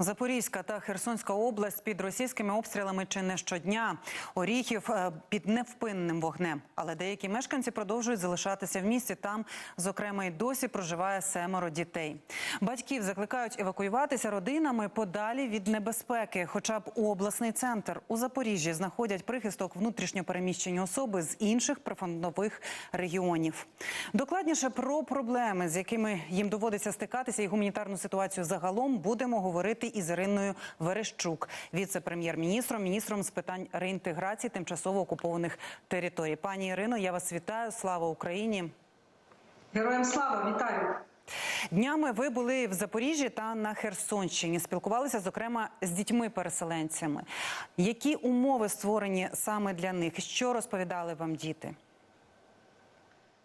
Запорізька та Херсонська область під російськими обстрілами чи не щодня. Оріхів е, під невпинним вогнем. Але деякі мешканці продовжують залишатися в місті. Там, зокрема, й досі проживає семеро дітей. Батьків закликають евакуюватися родинами подалі від небезпеки. Хоча б у обласний центр у Запоріжжі знаходять прихисток внутрішньопереміщені особи з інших прифронтових регіонів. Докладніше про проблеми, з якими їм доводиться стикатися, і гуманітарну ситуацію загалом будемо говорити із Іриною Верещук, віце-прем'єр-міністром, міністром з питань реінтеграції тимчасово окупованих територій. Пані Ірино, я вас вітаю. Слава Україні! Героям слава, вітаю! Днями ви були в Запоріжжі та на Херсонщині. Спілкувалися зокрема з дітьми-переселенцями. Які умови створені саме для них? Що розповідали вам діти?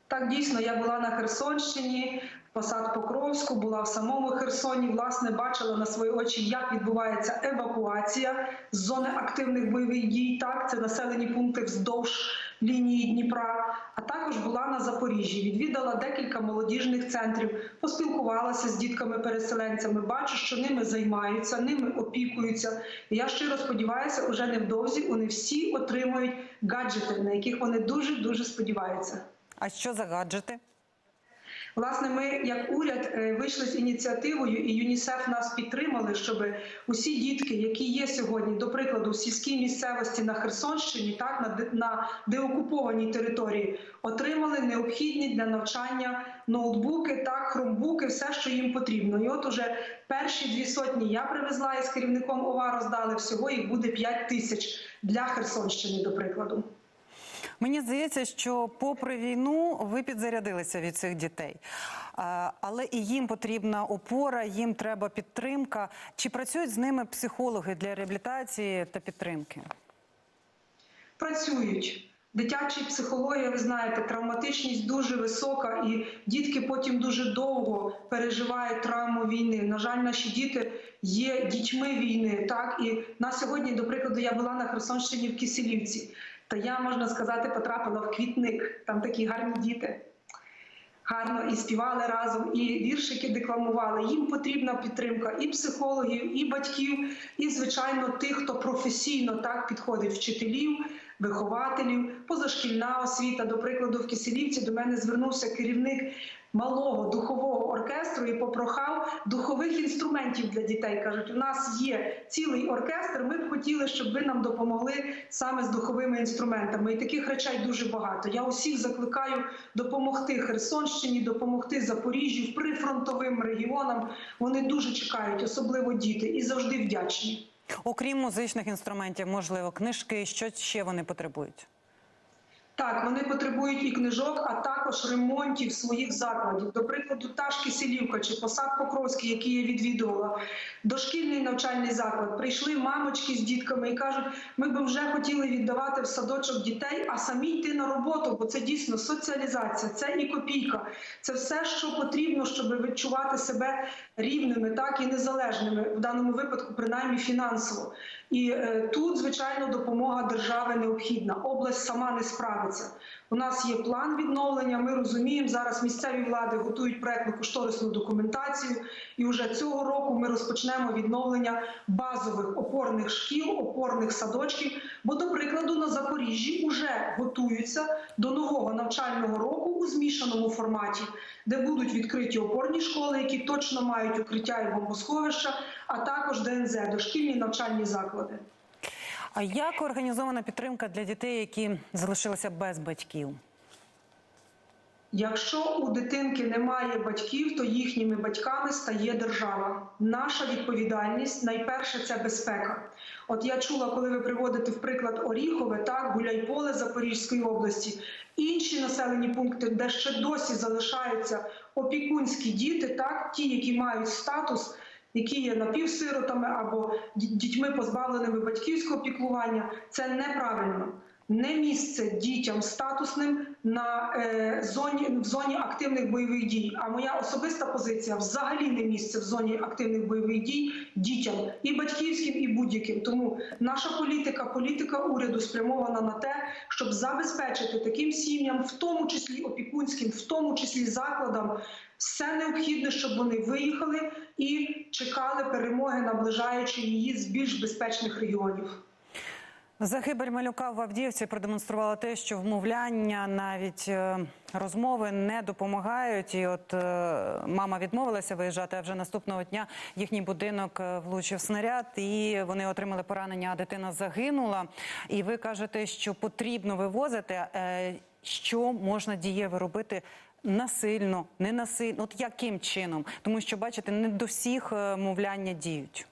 Так, дійсно, я була на Херсонщині, посад Покровську, була в самому Херсоні. Власне, бачила на свої очі, як відбувається евакуація з зони активних бойових дій. Так, це населені пункти вздовж лінії Дніпра. А також була на Запоріжжі. Відвідала декілька молодіжних центрів, поспілкувалася з дітками-переселенцями. Бачу, що ними займаються, ними опікуються. І я щиро сподіваюся, уже невдовзі вони всі отримують гаджети, на яких вони дуже дуже сподіваються. А що за гаджети? Власне, ми як уряд е, вийшли з ініціативою, і ЮНІСЕФ нас підтримали, щоб усі дітки, які є сьогодні, до прикладу, в сільській місцевості на Херсонщині, так на на деокупованій території, отримали необхідні для навчання ноутбуки, так хромбуки, все, що їм потрібно. І от уже перші дві сотні я привезла із керівником ОВА роздали всього. Їх буде 5 тисяч для Херсонщини, до прикладу. Мені здається, що попри війну ви підзарядилися від цих дітей, але і їм потрібна опора, їм треба підтримка. Чи працюють з ними психологи для реабілітації та підтримки? працюють. Дитячі психологія, ви знаєте, травматичність дуже висока, і дітки потім дуже довго переживають травму війни. На жаль, наші діти є дітьми війни. Так і на сьогодні, до прикладу, я була на Херсонщині в Киселівці. Та я можна сказати, потрапила в квітник. Там такі гарні діти. Гарно і співали разом, і віршики декламували. Їм потрібна підтримка і психологів, і батьків, і звичайно тих, хто професійно так підходить вчителів, вихователів, позашкільна освіта. До прикладу, в Киселівці до мене звернувся керівник малого духового оркестру і попрохав духових інструментів для дітей. кажуть, у нас є цілий оркестр. Ми б хотіли, щоб ви нам допомогли саме з духовими інструментами. І таких речей дуже багато. Я усіх закликаю допомогти Херсонщині, допомогти Запоріжжю, прифронтовим регіонам. Вони дуже чекають, особливо діти, і завжди вдячні. Окрім музичних інструментів, можливо, книжки, що ще вони потребують? Так, вони потребують і книжок, а також ремонтів своїх закладів. До прикладу, та ж Киселівка чи посад Покровський, який я відвідувала, дошкільний навчальний заклад. Прийшли мамочки з дітками і кажуть, ми би вже хотіли віддавати в садочок дітей, а самі йти на роботу, бо це дійсно соціалізація, це і копійка. Це все, що потрібно, щоб відчувати себе рівними, так і незалежними в даному випадку, принаймні фінансово. І е, тут, звичайно, допомога держави необхідна. Область сама не справиться. У нас є план відновлення. Ми розуміємо, зараз місцеві влади готують проектну кошторисну документацію, і вже цього року ми розпочнемо відновлення базових опорних шкіл, опорних садочків. Бо, до прикладу, на Запоріжжі вже готуються до нового навчального року у змішаному форматі, де будуть відкриті опорні школи, які точно мають укриття і бомбосховища, а також ДНЗ дошкільні навчальні заклади. А як організована підтримка для дітей, які залишилися без батьків? Якщо у дитинки немає батьків, то їхніми батьками стає держава. Наша відповідальність найперше це безпека. От я чула, коли ви приводите в приклад Оріхове, так Гуляйполе Запорізької області, інші населені пункти, де ще досі залишаються опікунські діти, так ті, які мають статус. Які є напівсиротами або дітьми позбавленими батьківського піклування, це неправильно. Не місце дітям статусним на е, зоні в зоні активних бойових дій. А моя особиста позиція взагалі не місце в зоні активних бойових дій дітям і батьківським, і будь-яким. Тому наша політика, політика уряду спрямована на те, щоб забезпечити таким сім'ям, в тому числі опікунським, в тому числі закладам, все необхідне, щоб вони виїхали і чекали перемоги, наближаючи її з більш безпечних регіонів. Загибель малюка в Авдіївці продемонструвала те, що вмовляння, навіть е, розмови не допомагають. І от е, мама відмовилася виїжджати. А вже наступного дня їхній будинок е, влучив снаряд, і вони отримали поранення. А дитина загинула. І ви кажете, що потрібно вивозити. Що можна дієво робити? Насильно, не насильно, от яким чином? Тому що бачите, не до всіх е, мовляння діють.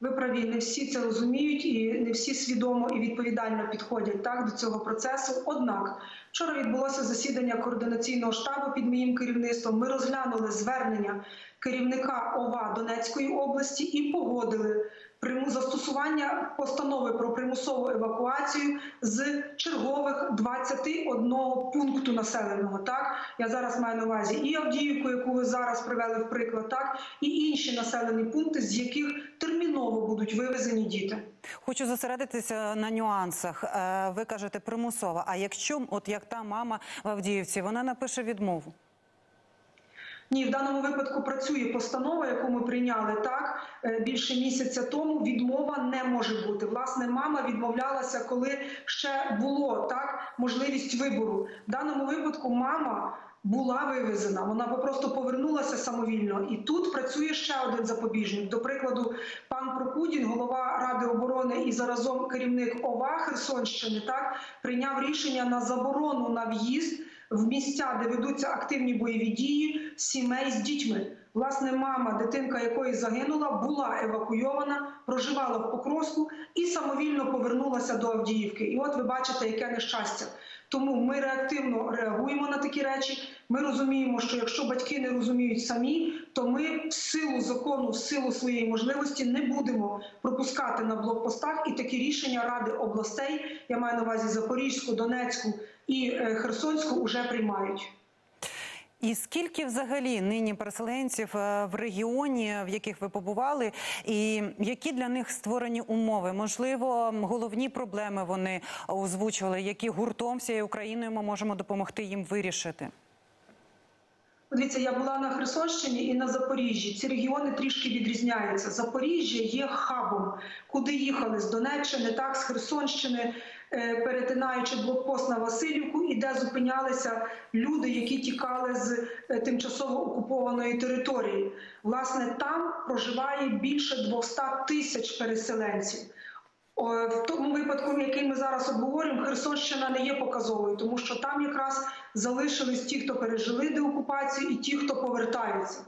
Ви праві, не всі це розуміють і не всі свідомо і відповідально підходять так до цього процесу. Однак вчора відбулося засідання координаційного штабу під моїм керівництвом. Ми розглянули звернення керівника ОВА Донецької області і погодили застосування постанови про примусову евакуацію з чергових 21 пункту населеного. Так я зараз маю на увазі і Авдіївку, яку ви зараз привели в приклад, так і інші населені пункти, з яких терміново будуть вивезені діти. Хочу зосередитися на нюансах. Е, Ви кажете примусово. А якщо от як та мама в Авдіївці, вона напише відмову. Ні, в даному випадку працює постанова, яку ми прийняли так е, більше місяця тому. Відмова не може бути. Власне, мама відмовлялася, коли ще було так можливість вибору. В даному випадку мама. Була вивезена, вона попросту повернулася самовільно, і тут працює ще один запобіжник. До прикладу, пан Прокудін, голова ради оборони і заразом керівник ОВА Херсонщини, так прийняв рішення на заборону на в'їзд в місця, де ведуться активні бойові дії сімей з дітьми. Власне, мама, дитинка якої загинула, була евакуйована, проживала в Покровську і самовільно повернулася до Авдіївки. І от ви бачите, яке нещастя. Тому ми реактивно реагуємо на такі речі. Ми розуміємо, що якщо батьки не розуміють самі, то ми в силу закону, в силу своєї можливості не будемо пропускати на блокпостах і такі рішення ради областей, я маю на увазі Запорізьку, Донецьку і е, Херсонську, вже приймають. І скільки взагалі нині переселенців е, в регіоні, в яких ви побували, і які для них створені умови? Можливо, головні проблеми вони озвучували, які гуртом всією Україною ми можемо допомогти їм вирішити? Дивіться, я була на Херсонщині і на Запоріжжі. Ці регіони трішки відрізняються. Запоріжжя є хабом, куди їхали з Донеччини, так з Херсонщини, перетинаючи блокпост на Васильівку, і де зупинялися люди, які тікали з е, тимчасово окупованої території. Власне, там проживає більше 200 тисяч переселенців. В тому випадку, який ми зараз обговорюємо, Херсонщина не є показовою, тому що там якраз залишились ті, хто пережили деокупацію, і ті, хто повертаються.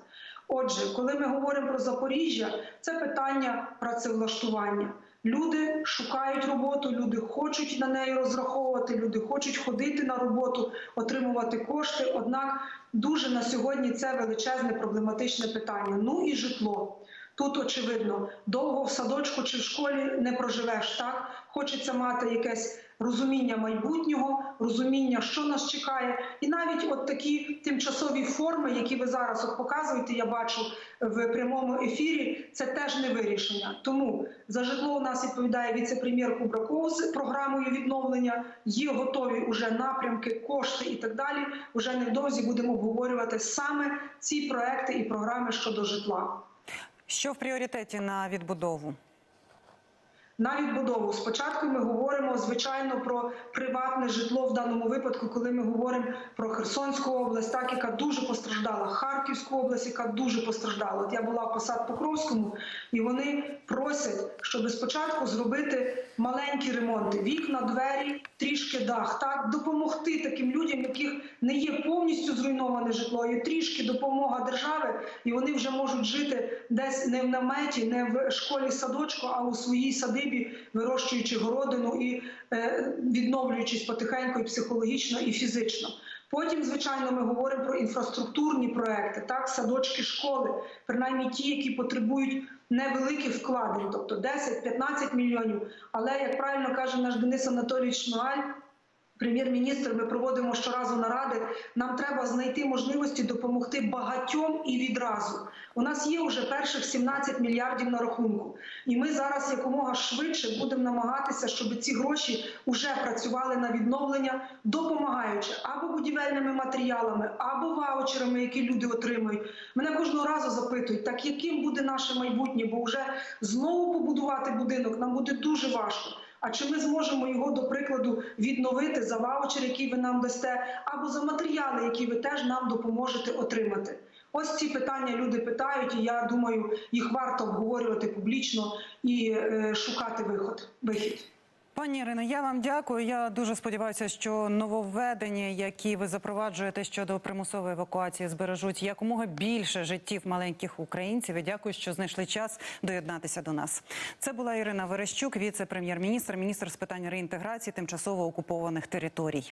Отже, коли ми говоримо про Запоріжжя, це питання працевлаштування. Люди шукають роботу, люди хочуть на неї розраховувати, люди хочуть ходити на роботу, отримувати кошти. Однак дуже на сьогодні це величезне проблематичне питання. Ну і житло. Тут очевидно, довго в садочку чи в школі не проживеш. Так хочеться мати якесь розуміння майбутнього, розуміння, що нас чекає, і навіть от такі тимчасові форми, які ви зараз от показуєте, я бачу в прямому ефірі, це теж не вирішення. Тому за житло у нас відповідає віце-прем'єр Кубраков з програмою відновлення. Є готові уже напрямки, кошти і так далі. Уже невдовзі будемо обговорювати саме ці проекти і програми щодо житла. Що в пріоритеті на відбудову? На відбудову спочатку ми говоримо звичайно про приватне житло в даному випадку, коли ми говоримо про Херсонську область, так яка дуже постраждала, Харківську область, яка дуже постраждала. От я була в посад Покровському, і вони просять, щоб спочатку зробити маленькі ремонти: вікна, двері, трішки дах, так допомогти таким людям, яких не є повністю зруйноване житло, є трішки допомога держави, і вони вже можуть жити десь не в наметі, не в школі садочку, а у своїй садибі, вирощуючи городину і е, відновлюючись потихеньку і психологічно і фізично. Потім, звичайно, ми говоримо про інфраструктурні проекти, так, садочки, школи, принаймні ті, які потребують невеликих вкладень, тобто 10-15 мільйонів. Але як правильно каже наш Денис Анатолійович Шмигаль, Прем'єр-міністр, ми проводимо щоразу наради. Нам треба знайти можливості допомогти багатьом і відразу. У нас є вже перших 17 мільярдів на рахунку, і ми зараз якомога швидше будемо намагатися, щоб ці гроші вже працювали на відновлення, допомагаючи або будівельними матеріалами, або ваучерами, які люди отримують. Мене кожного разу запитують, так яким буде наше майбутнє, бо вже знову побудувати будинок нам буде дуже важко. А чи ми зможемо його, до прикладу, відновити за ваучер, який ви нам дасте, або за матеріали, які ви теж нам допоможете отримати? Ось ці питання люди питають, і я думаю, їх варто обговорювати публічно і е, шукати виход. Вихід. Пані Ірино, я вам дякую. Я дуже сподіваюся, що нововведення, які ви запроваджуєте щодо примусової евакуації, збережуть якомога більше життів маленьких українців. І дякую, що знайшли час доєднатися до нас. Це була Ірина Верещук, віце-прем'єр-міністр, міністр з питань реінтеграції тимчасово окупованих територій.